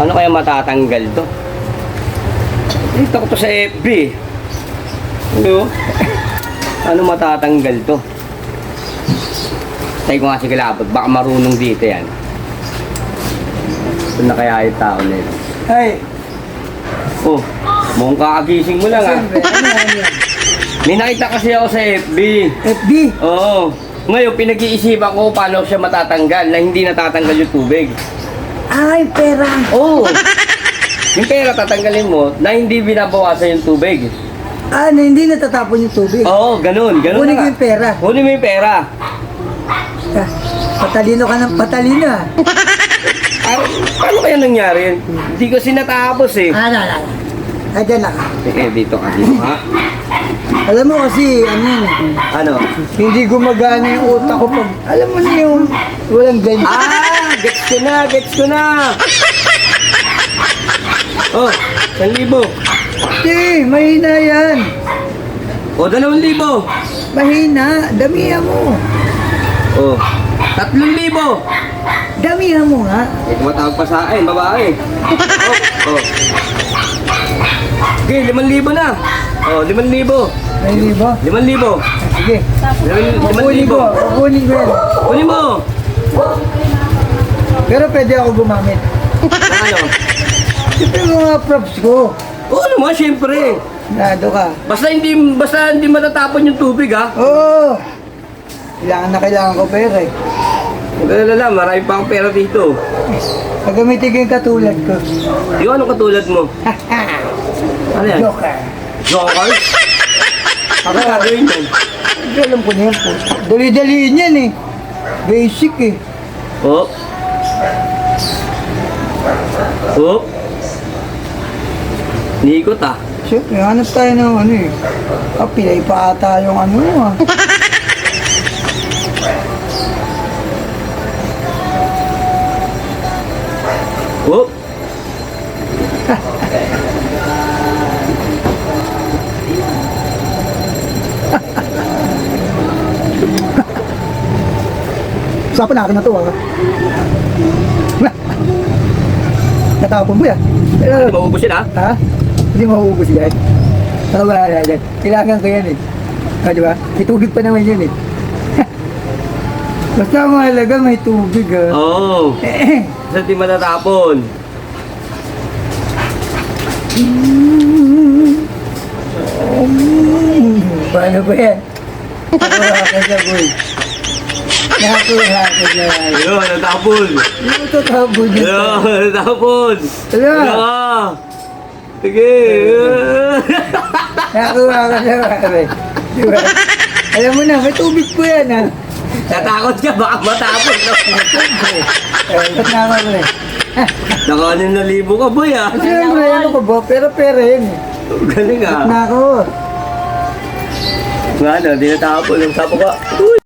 Ano kaya matatanggal to? Dito ko to sa FB. Ano? Ano matatanggal to? Tayo ko nga si Kilabot, baka marunong dito yan. Ito na kaya yung tao na ito. Ay, Oh, mukhang kakagising mo lang ah. siyempre, ano yan? May nakita kasi ako sa FB. FB. Oo. Ngayon, pinag-iisipan ko paano siya matatanggal na hindi natatanggal yung tubig. Ay, pera. Oo. yung pera tatanggalin mo na hindi binabawasan yung tubig. Ah, na hindi natatapon yung tubig. Oo, ganun. Ganun Kunin ko yung pera. Kunin mo yung pera. Ah, patalino ka ng patalino ah. Ah, paano kaya nangyari yun? Hindi ko sinatapos eh. Ah, na, na, na. Ay, dyan na ka. Eh, dito ka, dito ka. Alam mo kasi, ano yun eh, Ano? hindi gumagana yung utak ko pag, alam mo na yung walang ganyan. Ah, gets ko na, gets ko na. Oh, 1,000. Hindi, mahina yan. O, 2,000. Mahina, damihan mo. Oh, 3,000. Damihan mo nga. May tumatawag pa sa akin, babae. Oh, oh. Okay, 5,000 na. Oh, 5,000. May libo? 5,000. Sige. Kukunin ko, 5,000. kukunin ko yan. Kunin mo. Pero pwede ako gumamit. Na ano? Yung mga props ko. Oo naman, syempre. Nado ka. Basta hindi, basta hindi matatapon yung tubig, ha? Oo. Kailangan na kailangan ko pera eh. Wala lang, marami pa akong pera dito. Gagamitin ko yung katulad ko. Yung anong katulad mo? Ano yan? Joker. Jokers? Ako gagawin yan. Hindi alam ko na yan po. Dali-daliin yan eh. Basic eh. Oh. Oh. Niikot ah. Siyempre, hanap tayo ng ano eh. Ah, pilay pa ata yung ano ah. Oh. Usapan natin na to ah. Natapon mo yan. Hindi maubos yun ah. ha? Hindi mauubos yan. Saka wala na yan. Kailangan ko yan eh. Ah, di ba? May tubig pa naman yun eh. Basta mahalaga may tubig ah. Oo. Oh. Basta di matatapon. Paano ba yan? Nakuha ka sa boy. Nakuha ka sa Ayun, natapon. Hindi mo tatapon yun. Ayun, natapon. Ala. Ka? Sige. Nakuha ka sa pare. Di ba? Alam mo na, may tubig po yan ah. Natakot ka, baka matapon. Eh, ba't nga ako na libo ka, boy ah. Siyempre, ano ko ba? Pera-pera yan eh. Galing ah. Na ako. Nga ano, di natapon. Yung sapo ka,